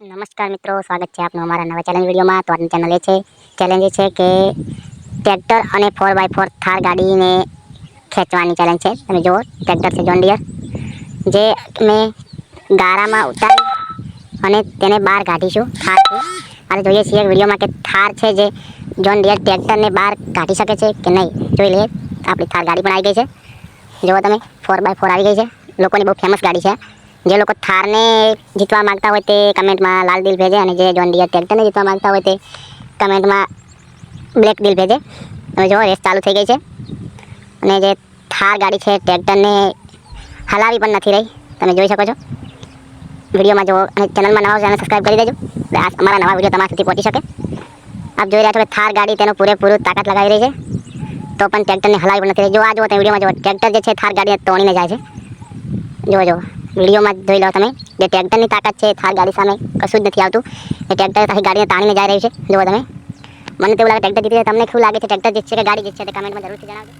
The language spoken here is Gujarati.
નમસ્કાર મિત્રો, સ્વાગત છે આપનું અમારા નવા ચેલેન્જ વિડીયોમાં. તો આજની ચેનલ એ છે ચેલેન્જ એ છે કે ટ્રેક્ટર અને ફોર બાય ફોર થાર ગાડીને ખેંચવાની ચેલેન્જ છે. તમે જુઓ ટ્રેક્ટર છે જોન ડિયર જે મેં ગારામાં ઉતારી અને તેને બહાર કાઢીશું થારથી આજે જોઈએ છીએ વિડીયોમાં કે થાર છે જે જોન ડિયર ટ્રેક્ટરને બહાર કાઢી શકે છે કે નહીં. જોઈ લઈએ, આપણી થાર ગાડી પણ આવી ગઈ છે. જુઓ તમે ફોર બાય ફોર આવી ગઈ છે. લોકોની બહુ ફેમસ ગાડી છે. જે લોકો થારને જીતવા માંગતા હોય તે કમેન્ટમાં લાલ દિલ ભેજે અને જે જોન ટ્રેક્ટરને જીતવા માંગતા હોય તે કમેન્ટમાં બ્લેક દિલ ભેજે. હવે જુઓ રેસ ચાલુ થઈ ગઈ છે. અને જે થાર ગાડી છે ટ્રેક્ટરને હલાવી પણ નથી રહી. તમે જોઈ શકો છો. વિડીયોમાં જુઓ અને ચેનલમાં નવા ચેનલ સબસ્ક્રાઈબ કરી દેજો. આ અમારા નવા વીડિયો તમારા સુધી પહોંચી શકે. આપ જોઈ રહ્યા છો કે થાર ગાડી તેનું પૂરેપૂરું તાકાત લગાવી રહી છે. તો પણ ટ્રેક્ટરને હલાવી પણ નથી રહી. જો આ જુઓ, તમે વિડીયોમાં જુઓ ટ્રેક્ટર જે છે, થાર ગાડીને તોડીને જાય છે. જુઓ જુઓ. વિડીયોમાં જોઈ લો તમે. જે ટ્રેક્ટરની તાકાત છે થાર ગાડી સામે કશું જ નથી આવતું. એ ટ્રેક્ટર આખી ગાડીને તાણીને જઈ રહ્યું છે. જુઓ તમે. મને તો એવું લાગે ટ્રેક્ટર જીતી તમને કેવું લાગે છે? ટ્રેક્ટર જીતશે કે ગાડી જીતશે તે કમેન્ટમાં જરૂરથી જણાવજો.